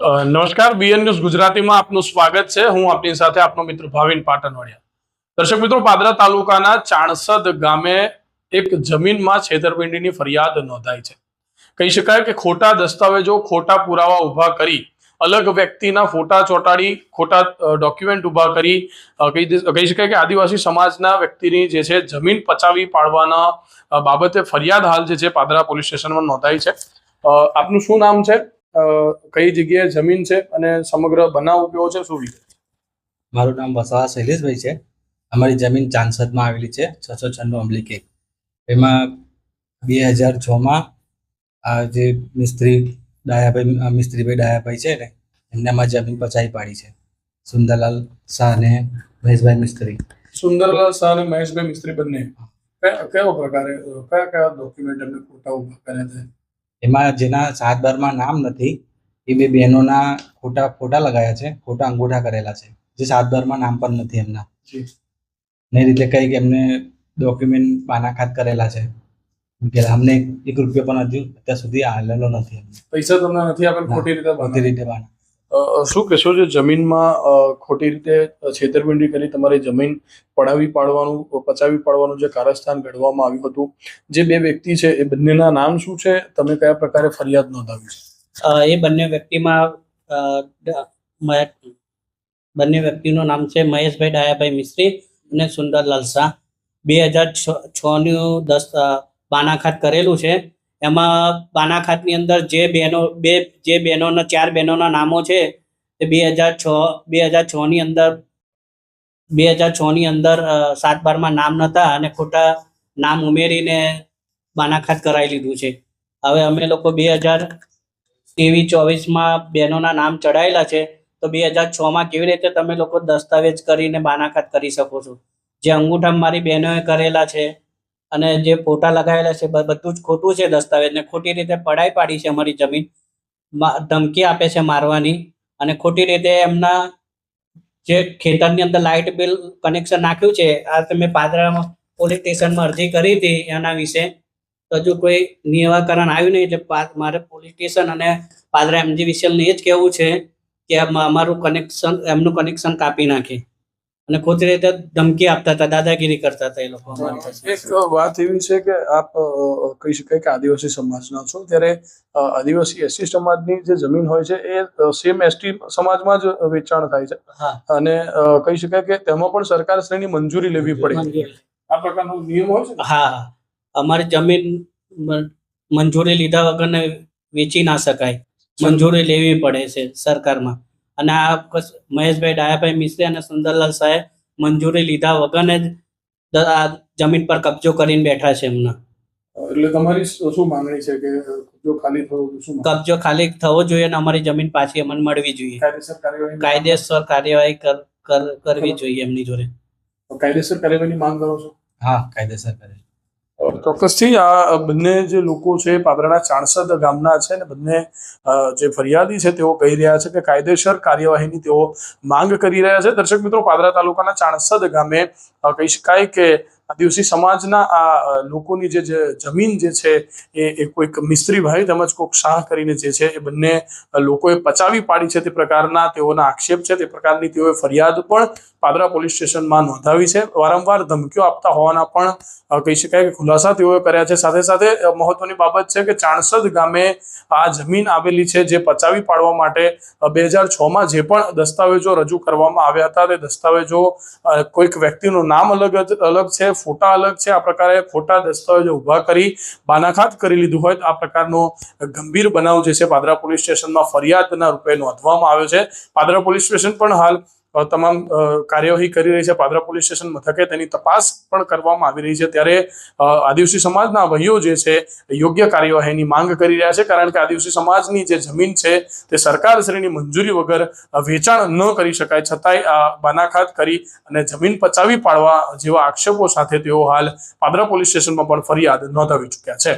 નમસ્કાર, BN news ગુજરાતીમાં આપનું સ્વાગત છે. હું આપની સાથે આપનો મિત્ર ભાવિન પાટણવાડિયા દર્શક મિત્રો, પાદરા તાલુકાના ચાણસદ ગામે એક જમીનમાં છેતરપિંડીની ફરિયાદ નોંધાઈ છે. કહી શકાય કે ખોટા દસ્તાવેજો, ખોટા પુરાવા ઊભા કરી, અલગ વ્યક્તિના ફોટા ચોંટાડી, ખોટા ડોક્યુમેન્ટ ઊભા કરી કહી શકાય કે આદિવાસી સમાજના વ્યક્તિની જે છે જમીન પચાવી પાડવાના બાબતે ફરિયાદ હાલ જે છે પાદરા પોલીસ સ્ટેશનમાં નોંધાઈ છે. આપનું શું નામ છે? કઈ જગ્યાએ જમીન છે અને સમગ્ર બનાવ કેવો છે શું વિગત મારું નામ વસાવા શૈલેષભાઈ છે. અમારી જમીન ચાંસદમાં આવેલી છે છસો છન્નું અમલી કેક એમાં બે હજાર છમાં આ જે મિસ્ત્રી ડાયાભાઈ મિસ્ત્રીભાઈ ડાયાભાઈ છે ને એમને અમારી જમીન પચાવી પાડી છે. સુંદરલાલ શાહ ને મહેશભાઈ મિસ્ત્રી. સુંદરલાલ શાહ અને મહેશભાઈ મિસ્ત્રી બંને. કયા કયો પ્રકારે કયા કયા ડોક્યુમેન્ટ એમને ખોટા ઊભા કર્યા છે? એમાં જેના સાત બારમાં નામ નથી એ બે બહેનોના ખોટા ફોટા લગાયા છે ખોટા અંગૂઠા કરેલા છે. જે સાત બારમાં નામ પણ નથી એમના. ને રીતે કંઈક એમને ડોક્યુમેન્ટ બાનાખાત કરેલા છે. કે અમને એક રૂપિયો પણ હજુ અત્યાર સુધી આવેલો નથી પૈસા તમને નથી આપેલ ખોટી રીતે ખોટી રીતે બાના શું કહેશો જે જમીનમાં ખોટી રીતે છેતરપિંડી કરી તમારી જમીન પડાવી પાડવાનું પચાવી પાડવાનું જે કારસ્થાન ઘડવામાં આવ્યું હતું, જે બે વ્યક્તિ છે, એ બંનેના નામ શું છે? તમે કયા પ્રકારે ફરિયાદ નોંધાવી છે? એ બંને વ્યક્તિમાં બંને વ્યક્તિનું નામ છે મહેશભાઈ ડાયાભાઈ મિસ્ત્રી અને સુંદરલાલ શાહ બે હજાર છ છનું દસ બાનાખાત કરેલું છે. એમાં બાનાખાતની અંદર જે બહેનો, બે, જે બહેનોના, ચાર બહેનોના નામો છે તે બે હજાર છ, બે હજાર છની અંદર, બે હજાર છની અંદર સાત બારમાં નામ નહોતા અને ખોટા નામ ઉમેરીને બાનાખાત કરાવી લીધું છે. હવે અમે લોકો બે હજાર ત્રેવીસ, ચોવીસમાં બહેનોના નામ ચડાયેલા છે, તો બે હજાર છમાં કેવી રીતે તમે લોકો દસ્તાવેજ કરીને બાનાખાત કરી શકો છો? જે અંગૂઠા મારી બહેનોએ કરેલા છે અને જે ફોટા લગાવેલા છે બધું જ ખોટું છે દસ્તાવેજ ને ખોટી રીતે પડાઈ પાડી છે અમારી જમીન. ધમકી આપે છે મારવાની. અને ખોટી રીતે એમના જે ખેતરની અંદર લાઇટ બિલ કનેક્શન નાખ્યું છે, આ તમે પાદરામાં પોલીસ સ્ટેશનમાં અરજી કરી હતી એના વિશે. તો હજુ કોઈ નિરાકરણ આવ્યું નહીં, એટલે મારે પોલીસ સ્ટેશન અને પાદરા એમજી વિશેલને એ જ કહેવું છે કે અમારું કનેક્શન, એમનું કનેક્શન કાપી નાખે. અને ખોટી રીતે ધમકી આપતા હતા દાદાગીરી કરતા હતા એ લોકો એક વાત એવી છે કે આપ કહી શકાય કે આદિવાસી સમાજના છો ત્યારે આદિવાસી એસટી સમાજની જે જમીન હોય છે એ સેમ એસટી સમાજમાં જ વેચાણ થાય છે. અને કહી શકાય કે તેમાં પણ સરકાર શ્રેણી મંજૂરી લેવી પડે. આ પ્રકારનો નિયમ હોય છે હા હા. અમારી જમીન મંજૂરી લીધા વગરને વેચી ના શકાય. મંજૂરી લેવી પડે છે સરકારમાં. અને આ મહેશભાઈ ડાયાભાઈ મિસ્ત્રી અને સુંદરલાલ સાહેબ મંજૂરી લીધા વગરને જ આ જમીન પર કબજો કરીને બેઠા છે એમના. એટલે તમારી શું માંગણી છે કે કબજો ખાલી થવો શું કબજો ખાલી થવો જોઈએ અને અમારી જમીન પાછી અમને મળવી જોઈએ. કાયદેસર કાર્યવાહી કાર્યવાહી કરવી જોઈએ એમની જોડે. કાયદેસર કાર્યવાહીની માંગ કરો છો? હા કાયદેસર કરે ચોક્કસથી આ બંને જે લોકો છે, પાદરાના ચાણસદ ગામના છે ને બંને જે ફરિયાદી છે તેઓ કહી રહ્યા છે કે કાયદેસર કાર્યવાહીની તેઓ માંગ કરી રહ્યા છે. દર્શક મિત્રો, પાદરા તાલુકાના ચાણસદ ગામે કહી શકાય કે આદિવાસી સમાજના આ લોકોની જે જમીન જે છે એ એ કોઈક મિસ્ત્રીભાઈ તેમજ કોઈક શાહ કરીને જે છે એ બંને લોકોએ પચાવી પાડી છે તે પ્રકારના તેઓના આક્ષેપ છે. તે પ્રકારની તેઓએ ફરિયાદ પણ પાદરા પોલીસ સ્ટેશનમાં નોંધાવી છે. વારંવાર ધમકીઓ આપતા હોવાના પણ કહી શકાય કે ખુલાસા તેઓએ કર્યા છે. સાથે સાથે મહત્વની બાબત છે કે ચાણસદ ગામે આ જમીન આવેલી છે જે પચાવી પાડવા માટે બે હજાર છમાં જે પણ દસ્તાવેજો રજૂ કરવામાં આવ્યા હતા તે દસ્તાવેજો કોઈક વ્યક્તિનું નામ અલગ અલગ છે. ફોટા અલગ છે. આ પ્રકારે ખોટા દસ્તાવેજો ઊભા કરી બાનાખાત કરી લીધું હોય તો આ પ્રકારનો ગંભીર બનાવ જે છે પાદરા પોલીસ સ્ટેશનમાં ફરિયાદના રૂપે નોંધવામાં આવ્યો છે. પાદરા પોલીસ સ્ટેશન પણ હાલ તમામ કાર્યવાહી કરી રહી છે પાદરા પોલીસ સ્ટેશન મથકે. તેની તપાસ પણ કરવામાં આવી રહી છે. ત્યારે આદિવાસી સમાજના ભાઈઓ જે છે, યોગ્ય કાર્યવાહીની માંગ કરી રહ્યા છે. કારણ કે આદિવાસી સમાજની જે જમીન છે, તે સરકારશ્રીની મંજૂરી વગર વેચાણ ન કરી શકાય. છતાંય આ બાનાખાત કરી અને જમીન પચાવી પાડવા જેવા આક્ષેપો સાથે તેઓ હાલ પાદરા પોલીસ સ્ટેશનમાં પણ ફરિયાદ નોંધાવી ચૂક્યા છે.